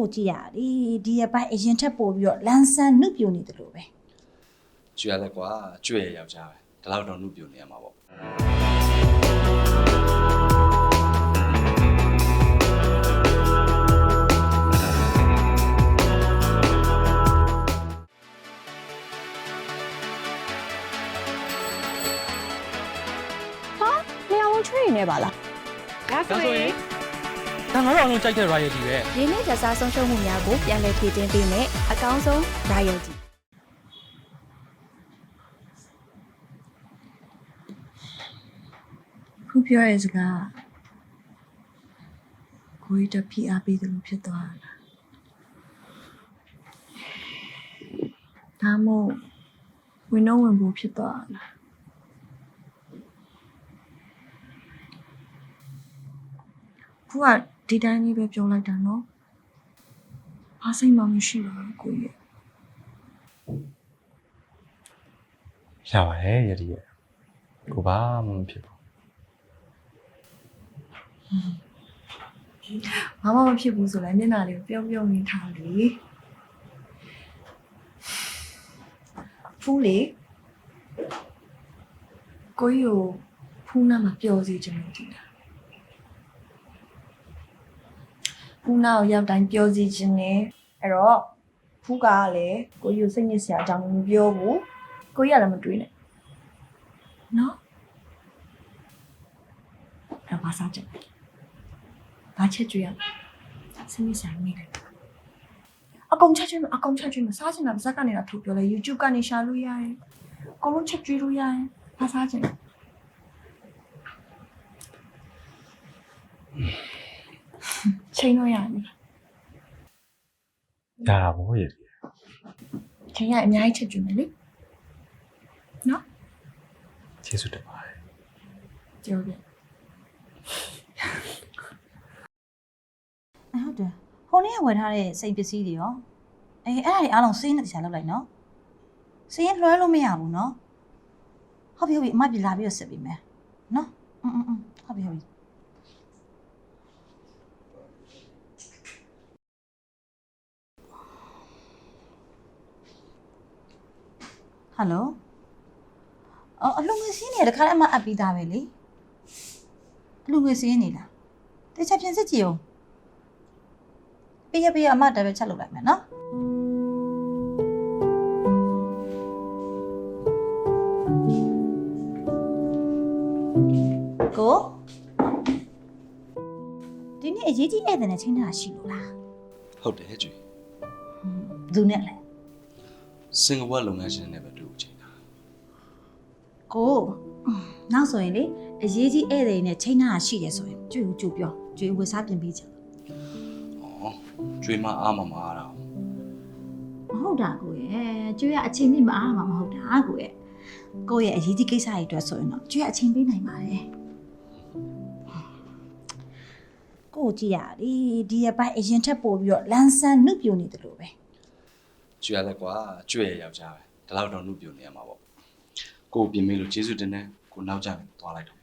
ကိုကြည့်ရလေဒီရပိုင်းအရင်ထက်ပို့ပြီးတော့လန်ဆန်နုပြိုနေတယ်လို့ပဲကျွေရလဲကွာကျွေရယောက်ျားပဲဒီလောက်တော့နှုတ်ပြနေရမှာပေါ့လျှော်ဝန်ချွေးနေပါလားဒါဆိုရင် ဒါငါတို့အလုံးကြိုက်တဲ့ royalty ပဲရင်းနှီးကြစားဆုံးရှုံးမှုများကိုပြန်လည်ဖြည့်တင်းပေးမယ်အကောင်းဆုံး royalty ခုပြောရဲစကားကိုကြီးတက်ဖိအားပေးတယ်လို့ဖြစ်သွားတာဒါမို့ဝင်တော့ဝင်ဖို့ဖြစ်သွားတာခုက ဒီတိုင်းလေးပဲပြောလိုက်တာနော်ဘာစိတ်မှမရှိပါဘူးကိုကြီးရပါတယ်ယတိရဲ့ကိုဘာမှမဖြစ်ဘူးဘာမှမဖြစ်ဘူးဆိုလည်းမျက်နှာလေးကိုပြုံးပြုံးနေထားလေဖူးလေကိုကြီးကိုဖူးနာမှာပျော်စီခြင်းလို့ဒီလား ဖူးနာကိုရောက်တိုင်းပျော်စီခြင်းနဲ့အဲ့တော့ဖူးကလည်းကိုကြီးကိုစိတ်ညစ်စရာအကြောင်းမပြောဘူးကိုကြီးကလည်းမတွေးနဲ့နော်အဲ့တော့ဘာစားချင်လဲဘာချက်ကြွေးရလဲစနေဆိုင်မိတယ်အကောင်ချက်ကြွေးမအကောင်ချက်ကြွေးမစားချင်တာပါဇက်ကနေတော့ထုတ်ပြောလဲ YouTube ကနေရှာလို့ရတယ်အကုန်လုံးချက်ကြွေးလို့ရတယ်ဘာစားချင်လဲ ချိန်တော့ရတယ် ရတာပေါ့ယတိ ချိန်ရအများကြီးချက်ကြွေးမယ်လေနော် ကျေးဇူးတင်ပါတယ် ကြောက်တယ် အဟုတ်တယ်ဟိုနေ့ကဝယ်ထားတဲ့စိတ်ပစ္စည်းတွေရောအေးအဲ့ဒါတွေအားလုံးစင်းနဲ့တရားလောက်လိုက်နော်စင်းလွှဲလို့မရဘူးနော်ဟုတ်ပြီဟုတ်ပြီအမပြည်လာပြီးတော့စစ်ပြီမယ်နော်อืมอืมอืมဟုတ်ပြီဟုတ်ပြီ ဟယ်လိုအော်အလူငွေစင်းနေတခါတည်းအမအပ်ပြီးသားပဲလေအလူငွေစင်းနေလားတခြားပြန်စစ်ကြည့်အောင်ပေးရပေးရအမတက်ပဲချက်လုပ်လိုက်မယ်နော်ကိုဒီနေ့အရေးကြီးဧည့်သည်နဲ့ချင်းတာရှိလို့လားဟုတ်တယ်ကျွေဘယ်သူနဲ့လဲ စင်ကာပူလုပ်ငန်းရှင်နဲ့ပဲတွေ့ဦးချိန်တာကိုနောက်ဆိုရင်လေအရေးကြီးဧည့်သည်နဲ့ချင်းတာရှိတယ်ဆိုရင်ကြွေဦးကြိုပြောကြွေဝေစားပြင်ပေးချင်ဩကျွေမအားမမအားတာမဟုတ်တာကိုရဲ့ကျွေးကအချိန်ပြည့်မအားမှာမဟုတ်တာကိုရဲ့ကိုရဲ့အရေးကြီးကိစ္စတွေအတွက်ဆိုရင်တော့ကျွေးကအချိန်ပေးနိုင်ပါတယ်ကိုကြည့်ရလေဒီရပိုင်းအရင်ထက်ပို့ပြီးတော့လန်ဆန်နုပြိုနေတယ်လို့ပဲ ကျွေးရလက်ကွာကျွေးရယောက်ျားပဲဒီလောက်တော့နှုတ်ပြနေရမှာပေါ့ကိုပြင်မေးလို့ကျေးဇူးတင်တယ်ကိုနောက်ကျရင်သွားလိုက်တော့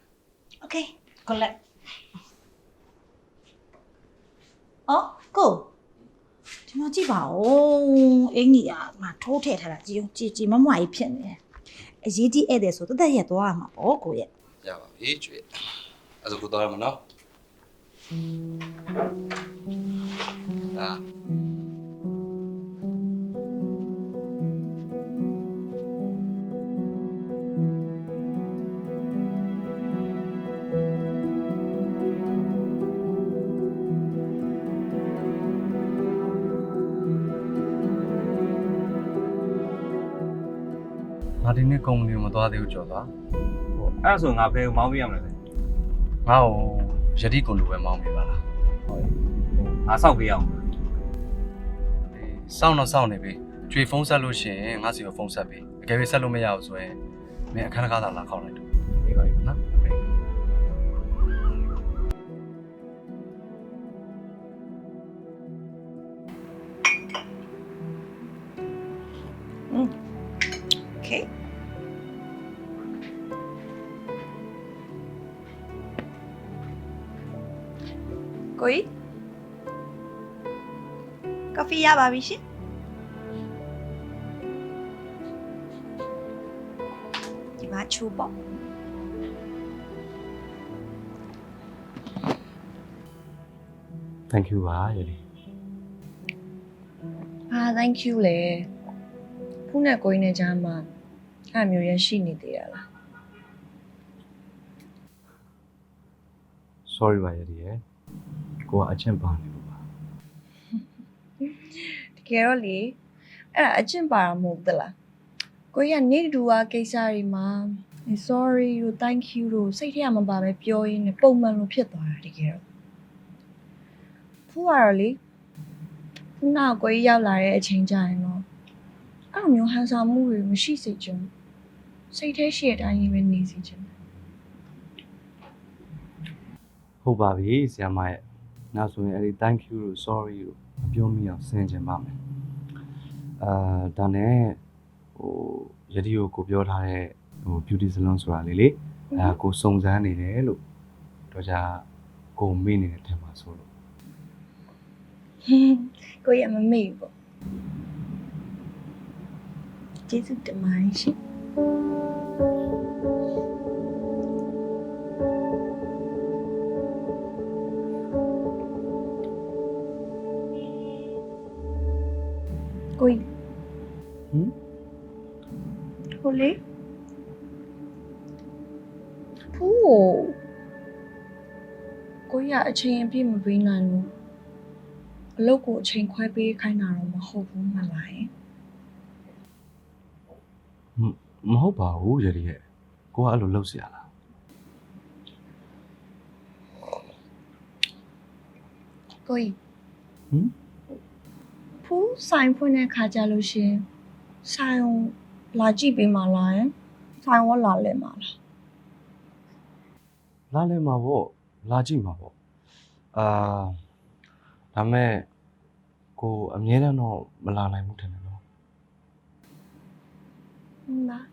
Okay ကိုလက်အော်ကိုဒီမှာကြည့်ပါဦးအင်ကြီးကငါထိုးထည့်ထားတာကြည့်ဦးကြည်ကြည်မမွားကြီးဖြစ်နေတယ်အရေးကြီးဧည့်သည်ဆိုတသက်ရက်သွားရမှာပေါ့ကိုရဲ့ရပါပြီကျွေးအဲ့ဒါကိုသွားရမနော်ဒါ အာငါဒီနေ့ကုမ္ပဏီကိုမသွားသေးဘူးကြော်သွားဟိုအဲ့ဒါဆိုငါဘယ်ကိုမောင်းပြရမလဲလဲငါ့ကိုယတိကွန်လိုပဲမောင်းပေးပါလားငါစောက်ပေးအောင်အေးစောင့်တော့စောင့်နေပြီကျွေဖုန်းဆက်လို့ရှိရင်ငါစီကိုဖုန်းဆက်ပြီအကယ်၍ဆက်လို့မရဘူးဆိုရင်မင်းအခန်းတကားသာလာခေါက်လိုက်တော့ ကိုကြီးကော်ဖီရပါပြီရှင်ဒီမှာချိုးပေါ့ thank you ပါရည်အာ thank you လေဖူးနဲ့ကိုင်းနဲ့ကြားမှာအဲ့လိုမျိုးရရှိနေသေးရလား sorry ပါရည်ရယ် ကိုကအချင်းပါနေလို့ပါတကယ်တော့လေအဲ့ဒါအကျင့်ပါတာမဟုတ်သလားကိုကြီးကနေတူဝါကိစ္စတွေမှာ sorry တို့ thank you တို့စိတ်ထဲမှာမပါပဲပြောရင်းနဲ့ပုံမှန်လိုဖြစ်သွားတာတကယ်တော့ဖူးကတော့လေခုနကကိုကြီးရောက်လာတဲ့အချိန်ကျရင်တော့အဲ့လိုမျိုးဟန်ဆောင်မှုတွေမရှိစေချင်ဘူးစိတ်ထဲရှိတဲ့အတိုင်းပဲနေစေချင်တယ်ဟုတ်ပါပြီဆရာမရဲ့ နောက်ဆိုရင်အဲ့ဒီ thank you လို့ sorry လို့မပြောမိအောင်ဆင်ခြင်ပါမယ်အာဒါနဲ့ဟိုယတိကိုကိုပြောထားတဲ့ဟို beauty salon ဆိုတာလေလေအဲကိုစုံစမ်းနေတယ်လို့တော့じゃကိုမေ့နေတဲ့ထင်ပါဆိုလို့ကိုကြီးကမမေ့ဘူးပေါ့ကျေးဇူးတင်ပါတယ်ရှင် ကိုကြီး ဟမ် ဟိုလေဖူးကိုကိုကြီးကအချိန်အပြည့်မပေးနိုင်ဘူးအလုပ်ကိုအချိန်ခွဲပေးခိုင်းတာတော့မဟုတ်ဘူးမလားယင် မဟုတ်ပါဘူးယတိရဲ့ကိုကအဲ့လိုလုပ်เสียလား ကိုကြီး ဟမ် ဖူးဆိုင်ဖွင့်တဲ့ခါကြလို့ရှရင်ဆိုင်ကိုလာကြည့်ပေးမှလားယင်ဆိုင်ဝလာလဲမှလားလာလဲမှာပေါ့လာကြည့်မှာပေါ့အာဒါမဲ့ကိုအမြဲတမ်းတော့မလာနိုင်ဘူးထင်တယ်နော်ဟုတ်လား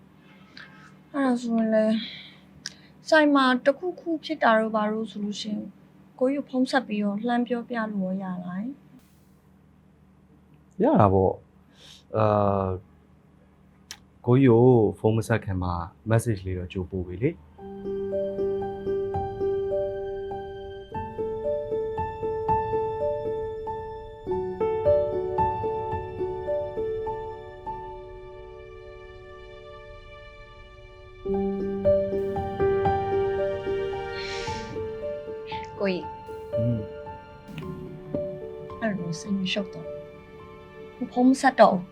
အဲ့ဒါဆိုရင်လေဆိုင်မှာတစ်ခုခုဖြစ်တာတော့ဘာလို့ဆိုလို့ရှရင်ကိုကြီးကိုဖုံးဆက်ပြီးတော့လှမ်းပြောပြလို့ရလားယင် ရတာပေါ့အာကိုကြီးကိုဖုန်းမဆက်ခင်မှာ message လေးတော့ကြိုပို့ပြီလေကိုကြီးอืมအဲ့လိုစိတ်မရှုပ်တော့ ဘူးဖုံးမဆက်တော့ဘူး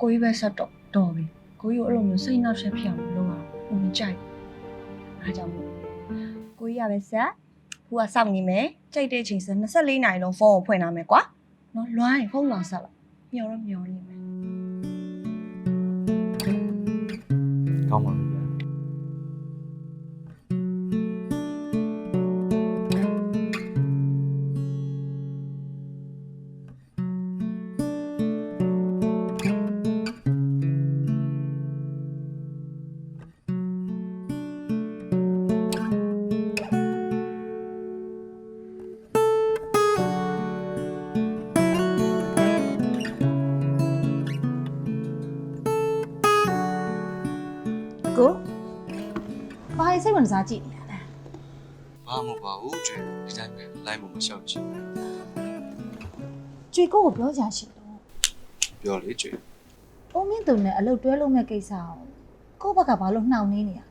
ကိုကြီးပဲဆက်တော့တော်ပြီကိုကြီးကိုအဲ့လိုမျိုးစိတ်နှောက်ယှက်ဖြစ်အောင်လုပ်အောင်ဘုံမကြိုက်ဘူးအားကြောင့်မို့ကိုကြီးကပဲဆက်ဟိုကစောင့်နေမယ်ကြိုက်တဲ့အချိန်စ24နာရီလုံးဖုန်းကိုဖွင့်ထားမယ်ကွာနော်လွမ်းရင်ဖုန်းလာဆက်လိုက်မျောတော့မျောနေမယ်ကောင်းပါ ဝင်စားကြည့်နေရလဲဘာမှမပါဘူးကျွေဒီတိုင်းပဲလိုင်းပေါ်မှာရှောက်ကြည့်ကြွေကိုကိုပြောချင်ရှိလို့ပြောလေကျွေအုံးမင်းသူနဲ့အလုပ်တွဲလုပ်မဲ့ကိစ္စအောင်ကိုယ့်ဘက်ကဘာလို့နှောင့်နှေးနေရလဲ